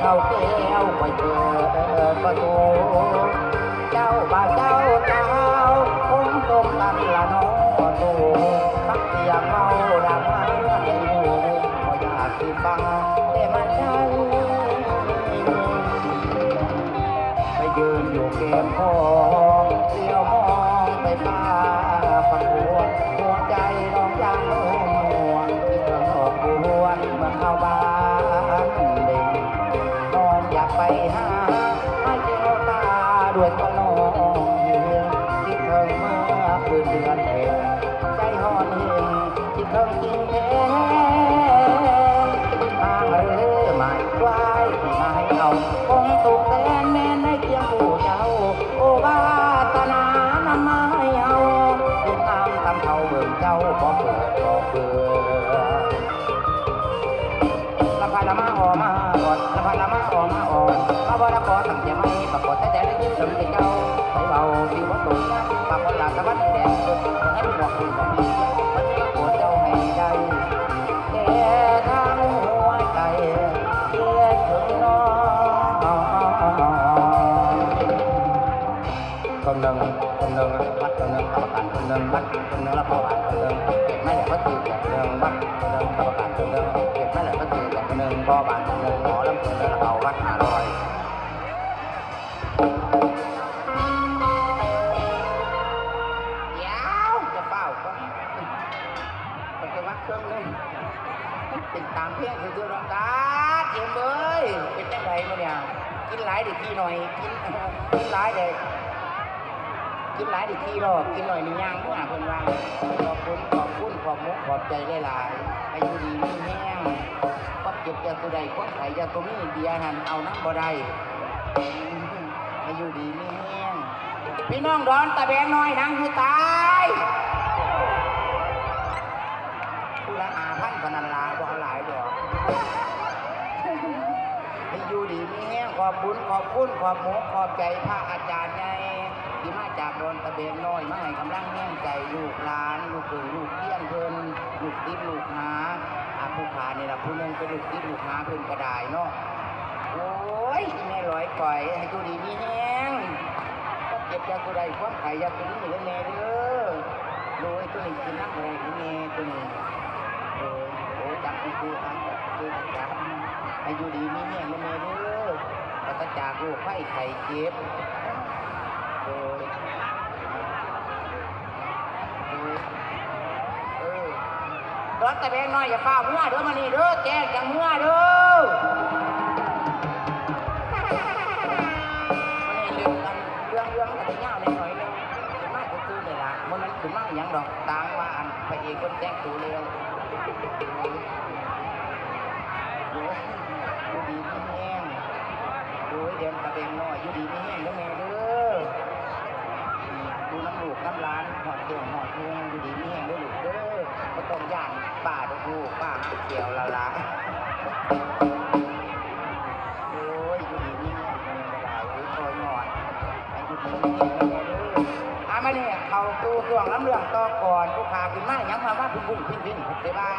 เข้าแก้วไปเปิดประตูเจ้าบ่าเจ้าเจ้าผมตมกันละน้องตูฟักเสียงเมาดังมาในหูก็อยากสิฟังแต่มันใจไปยืนอยู่เกมทองเลี้ยวมองไปฟ้า กินหลายดิทีหน่อย กินกินหลายเด็กินหลายดิทีหรอกกินหน่อยนี่ย่างเมื่อเพิ่นว่าขอบคุณขอบคุณขอบมุกขอบใจหลายๆอายุดีมีแห้งควบเจ็บยาตัวใดควบไข่ยาตัวนี้เบียร์หันเอาน้ำบ่ได้อายุดีมีแห้งพี่น้องดอนตะแบงน้อยนางอยู่ตายผู้ละอาพันพนันลาบ่หลายดอกให้อยู่ดีมีแห้ง ขอบคุณขอบคุณขอบหมูขอบใจพระอาจารย์ใหญ่ที่มาจากโดนตะเบงน้อยมาให้กำลังแห้งใจลูกหลานลูกเขยลูกเกี้ยนเพิ่นลูกติดลูกหาอาผู้ขานี่ละผู้นึงเป็นลูกติดลูกหาเพิ่นก็ได้เนาะโอ้ยแม่ร้อยก่อยให้อยู่ดีมีแห้งก็เก็บยาตัวใดความไข่ยาตัวนี้เลยแม่เด้อโดยตัวนี้กินน้ำอะไรนี่แม่ตัวนี้โอ้ยโอ้ยจับคือคืออะคือจับอายุดีมีแม่เลยแม่เด้อ ปราศจากโรคไข้ไข้เจ็บโดยโดยเออรถตะแบงน้อยอย่าเฝ้าเมื่อเด้อมานี่เด้อแจ้งจังเมื่อเด้อมันนี่เรื่องกันเรื่องเรื่องกันยาวนิดหน่อยนึงขึ้นมาก็คือนี่ล่ะมันนั้นขึ้นมาอหย่างดอกต่างว่าอันพระเอกคนแจ้งตัวเร็วโอ้ยอยู่ดีไม่แงโอ้เดินตะเบงน้อยอยู่ดีไม่แห้งเด้อแม่เด้อดูน้ำลูกน้ำร้านหอดเกี่ยวหอดเมืองอยู่ดีไม่แห้งด้อลูกเด้อก็ต้องย่านป้าดอกลูกป้าเกี่ยวละละโอ้ยอยู่ดีนี่มันกระดาษหรือคอยหอนอายุดีนี่อามาเนี่ยเขาตู้ส่วงลำเรื่องต่อก่อนผู้ขาขึ้นมายังมาว่าพุ่งพุ่งพิ้งพิ้งเสบ้า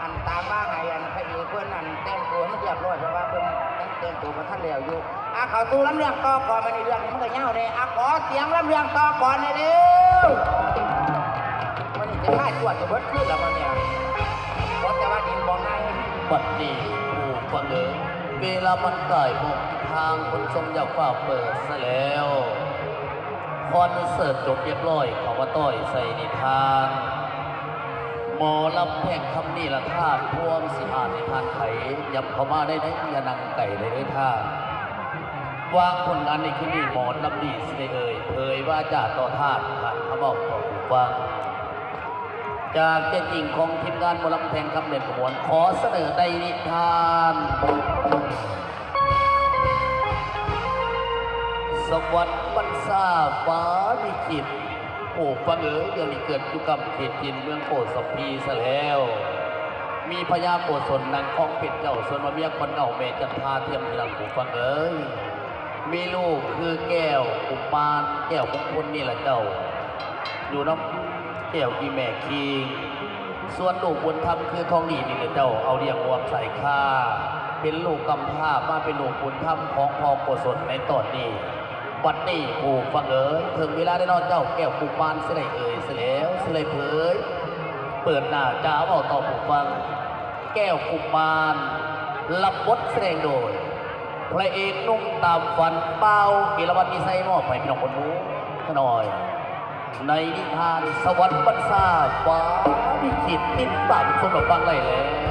อันตามว่าไงอันพระเอกเพื่อนอันแต่งตัวมันเรียบร้อยเพราะว่าเพิ่อน แต่งแต่งตัวมาท่านแล้วอยู่อาเขาตู้ลำเรื่องต่อก่อนมาในเรื่องนี้มันก็เงาเลยอาขอเสียงลำเรื่องต่อก่อนหน่อยเร็วมันนี่จะฆ่าจวดจะเบิดขึ้นแล้วมันเนี่ยเพราะแต่ว่าดินบองไงบัดนี้ผู้ฟังเอ๋ยเวลามันก่ายโมงทางคนทรงอยากฝ่าเปิดซะแล้วคอนเสิร์ตจบเรียบร้อยขาว่าต้อยใส่นิทาน หมอลำแพ่งคำนี้ละท่าท่วมสิหานิทานไขยับเข้ามาได้ได้ยานังไก่ได้ด้วยท่าวางผลงานในคืนนี้หมอลำดีสิได้เอ่ยเผยว่าจะต่อท่าผ่านเขาบอกต่อผู้ฟัง จากเจ้าหญิงของทีมงานหมอลำแพงคำเด่นขบวนขอเสนอในนิทานสวรรค์บรรษาฟ้าลิขิต โอ้ฟันเอ๋ยเดี๋ยวนี้เกิดอยู่กับเขตยินเมืองโกศพีซะแล้ว มีพญาโกศลนางคองปิดเจ้าส่วนมาเมียคนเก่าเมจันทาเทียมทีหลังผูกฟันเอ๋ยมีลูกคือแก้วอุปานแก้วของคนนี่แหละเจ้า อยู่น้งแก้วอีแม่คิงส่วนลูกบุญธรรคือทองดีนี่แหละเจ้าเอาเรียงวมใส่ข้าเป็นลูกกำพร้ามาเป็นลูกบุญธรรมของพ่อโกศลในตอนนี้ วันนี้ผู้ฟังเอ๋ยถึงเวลาได้นอนเจ้าแก้วปูปานเสลยเอ๋ยเสลวเสลยเผยเปิดหน้าจ้าบอกต่อผู้ฟัง แก้วปูปานลับบทแสดงโดยพระเอกนุ่งตามฝันเป้าเอรวัณมีไซมอบไปพี่น้องคนรู้ขน่อย ในนิทานสวรรค์บรรซาฟ้าวิจิตติดตามสมหรับฟังไรแล้ว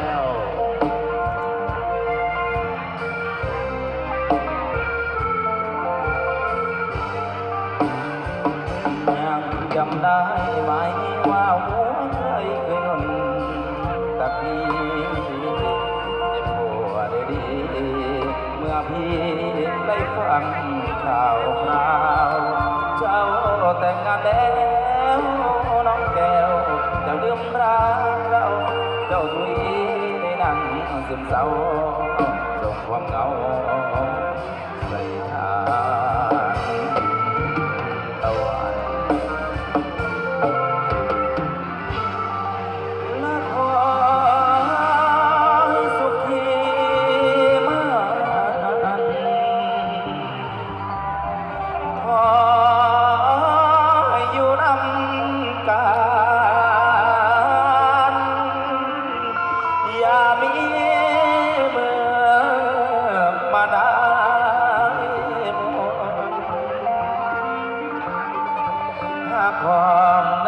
走。Ah.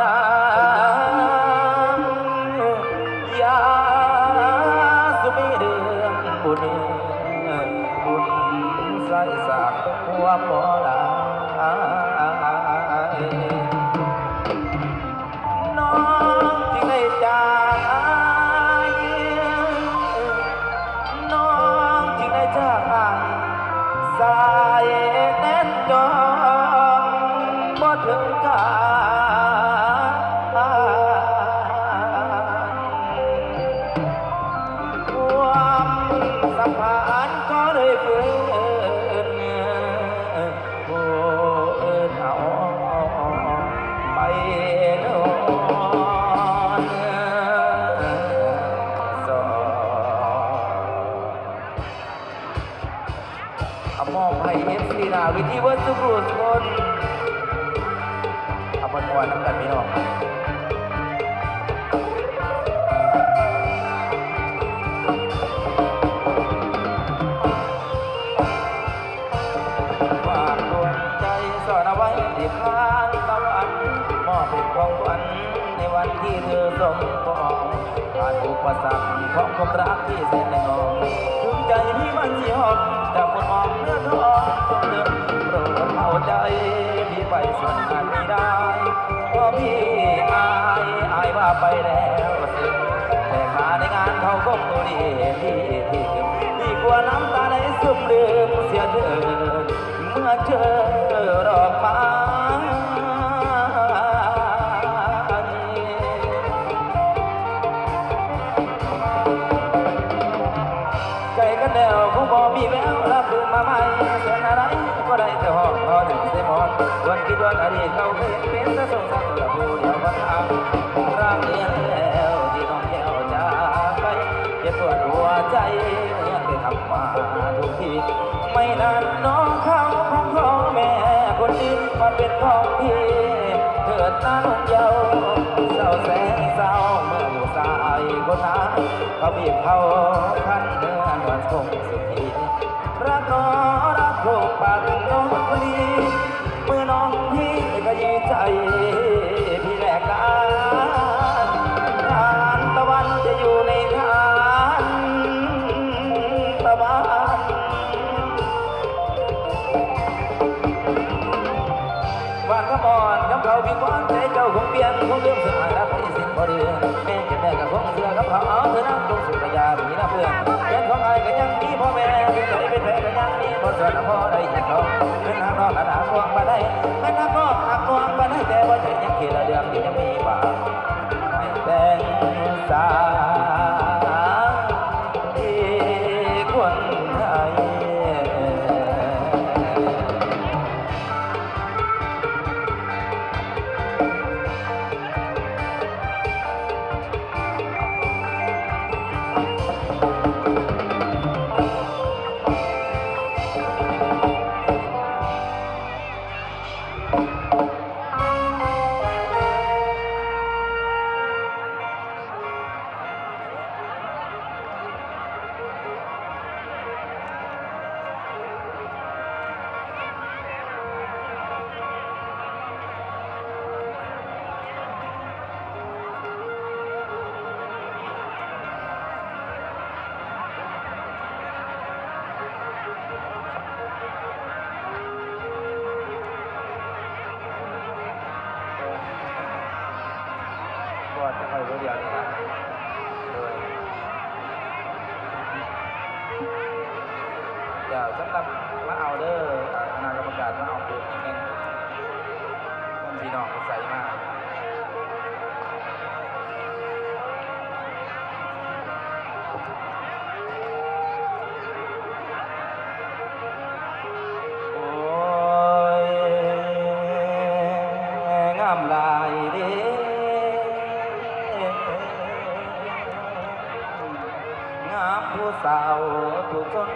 Oh. ของความรักที่เส้นในน้องภูมิใจที่มันสีหอมแต่คนมองเนื้อท้องจนเดิมโปรดเข้าใจพี่ไปส่วนงานไม่ได้ก็พี่อายอายว่าไปแล้วสิแต่มาในงานเขาก็ตัวดีพี่ที่พี่กลัวน้ำตาในซึมลืมเสียเธอเมื่อเจอรอกมา มาเป็นของพี่เกิดนั่งเยาเศร้าแสงเศร้าเมื่อผู้สายคนนั้นเขาบีบเขาขั้นเนื้อนวานคงสุดที่รักน้อง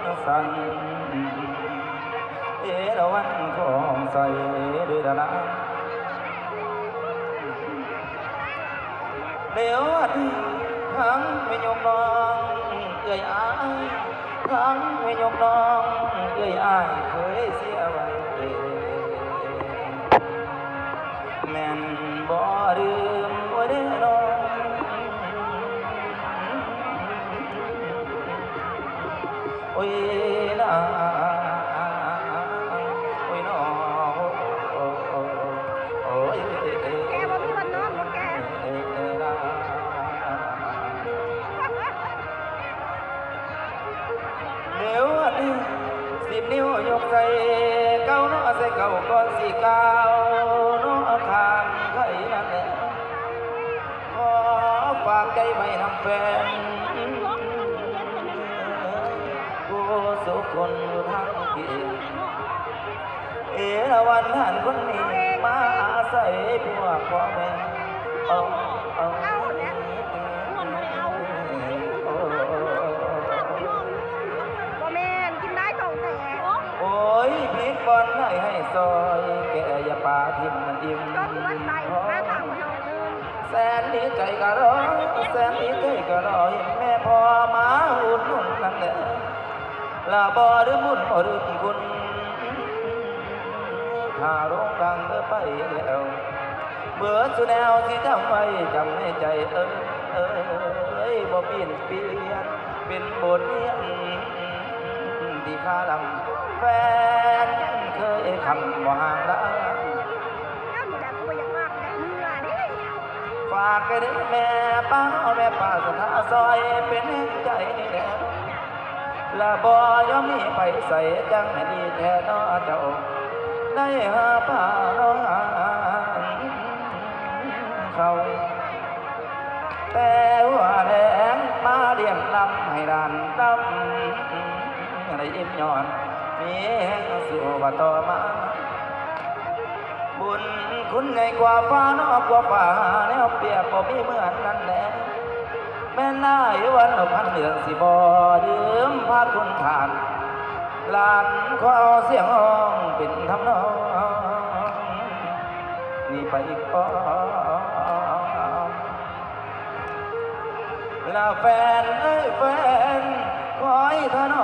ทุกคนสันเอราวันของใส่ด้วยดาราเบ่แม่นกินได้ต้องแต่โอ้ยพิษบอลให้ให้ซอยแกอย่าปาทิมมันอิ่มก็คือมันใส่มาทางมันเอาเดินแสนดีใจก็รอแสนดีใจก็รอเห็นแม่พ่อมาอุ่นนุ่นนั่นแหละลาบอหรือมุนหรือคุณถ้าร้องดังเธอไปแล้ว เบื่อสุแนวที่ทำไว้จำในใจเอ้ยเอ้ยบ่เปลี่ยนเปลี่ยนเป็นบทเรียนที่ข้าลำแฟนเคยคำว่ห่างละน้นฝากกันแม่ป้าแม่ป้าสถาซอยเป็นแห่งใจนี่แหละละบ่ยอมมีไปใส่จังให้ดีแท้น้อเจ้าได้หาป้าน้อง เขาแต่ว่าแดงมาเลี้ยงลำให้ดานดำในอิ่มย้อนมีแห่งสู่ว่าต่อมาบุญคุณใหญ่กว่าฟ้านอกกว่าฟ้าแนวเปรียบบ่มีเหมือนนั่นแหละแม่นายวันพันเหลืองสิบ่ดื่มพาคุณทานลานขอเอาเสียงห้องเป็นทำนองนี่ไปก่อ ลาแฟนเอ้ยแฟนขอให้เธอน้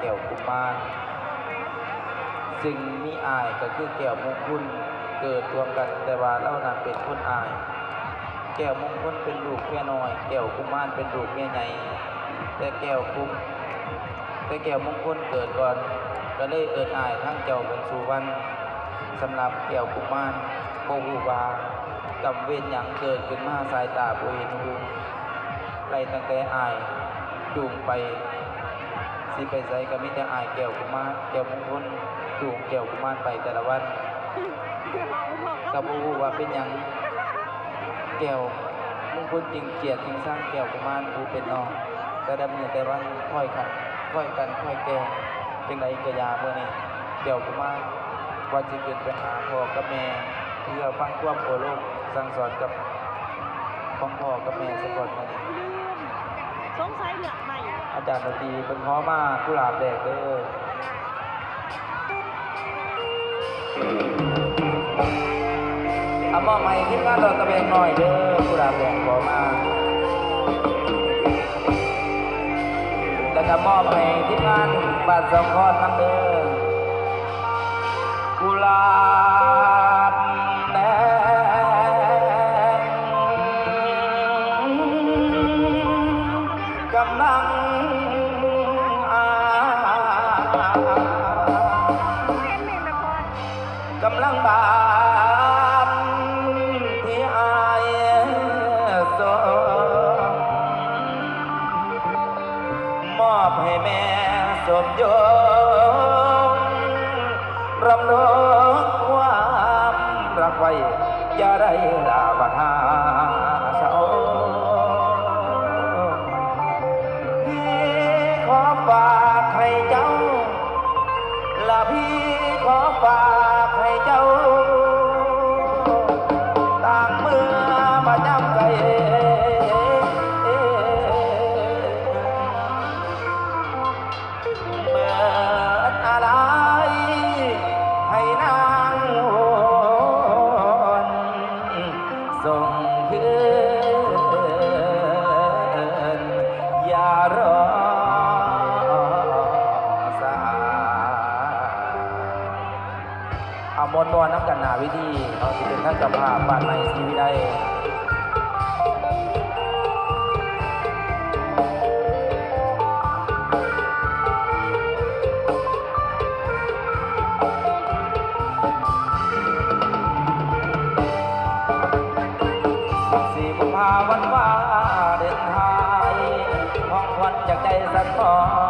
แก้วกุมารซึ่งมีอายก็คือแก้วมงคลเกิดรวมกันแต่ว่าเล่านั้นเป็นคนอาย แก้วมงคลเป็นลูกแม่น้อย แก้วกุมารเป็นลูกแม่ใหญ่แต่แก้วกุมแต่แก้วมงคลเกิดก่อน ก็เลยเอิดอายทั้งเจ้าเป็นสุวรรณสำหรับแก้วกุมารโกหูวากับเวรหยังเกิดขึ้นมาสายตาบ่เห็นหูไล่ตั้งแต่อายจูงไป สิไปใส่ก็มีแต่อายแก้วกุมารแก้วมงคลจูงแก้วกุมารไปแต่ละวันกับบ่ฮู้ว่าเป็นหยังแก้วมงคลจริงเกียรติจริงสร้างแก้วกุมารผู้เป็นน้องแต่ดำเนินแต่วันค่อยขันค่อยกันค่อยแก้จังใดก็อยาเมื่อนี้แก้วกุมารว่าสิขึ้นไปหาพ่อกับแม่เพื่อฟังความโอโลกสั่งสอนกับของพ่อกับแม่สักคนมานี้สงสัยเหลือกใหม่ อาจารย์ปฏิเป็นพ้อมมากกุหลาบแดกเด้ออามอบให้ที่งานดอตะเบงหน่อยเด้อกุหลาบแดงพอมมาแล้วก็มอบให้ที่งานบัตรสองข้อทำเด้อกุหลาบ จากใจสักพอ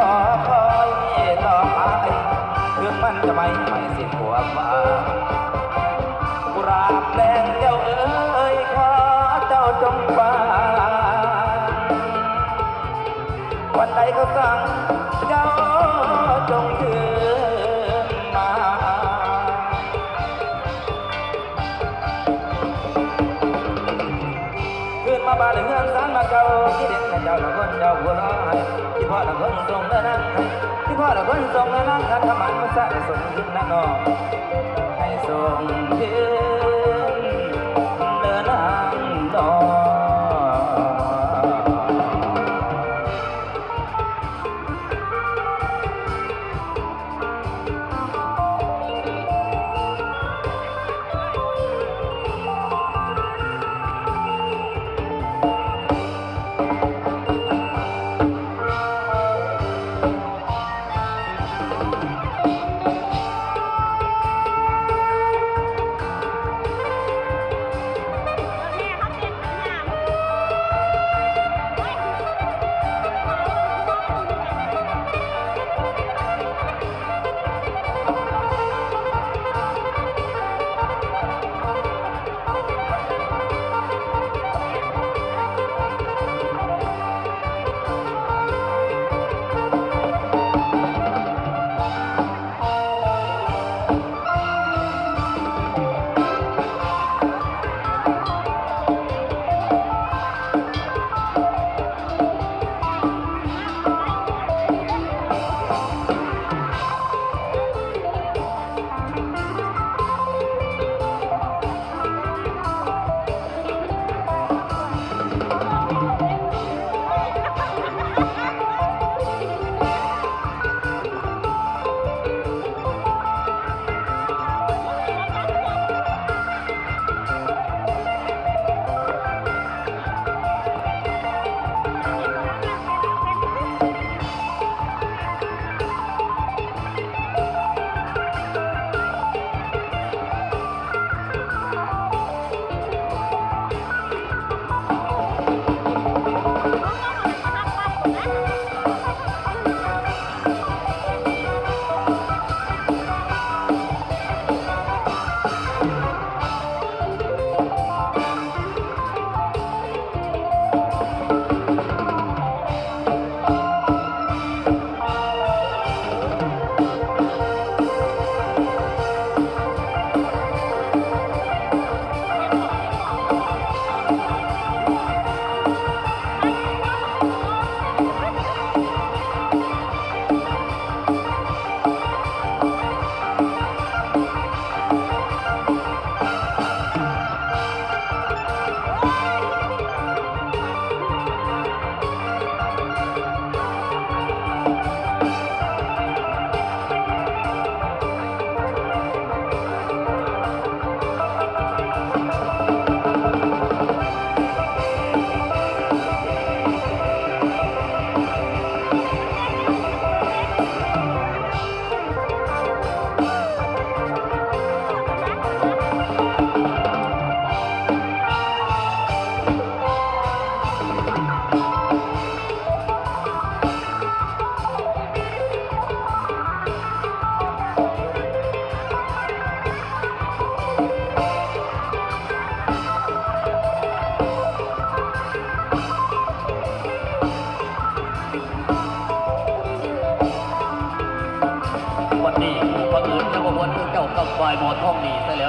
ขอคอยต่อไปถึงมันจะไม่ไม่สิ้นหัวมากราบแรงเจ้าเอ๋ยขอเจ้าจงฟังวันใดก็สั่งเจ้าจง นังที่พ่อเราเพิ่นทรงระนังนธรรมันมันส่สมขึ้นนะน้อให้ส่งเดือ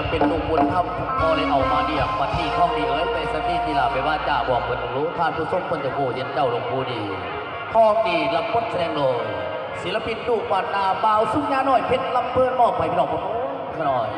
เป็นลูกบุญธรรมพ่อเลยเอามาเดียกปัดที่ท้องดีเอ้ยไปสัตีทีลาไปว่าจ่าบอกเพิ่นรู้ท่านผู้ทรงคนจะโกเย็นเจ้าหลวงปู่ดีท้องดีลำพ้นแสดงเลยศิลปินดูปานนาบ่าวสุญญาหน่อยเพชรลำเพลินมอบไปพี่น้องผมหน่อย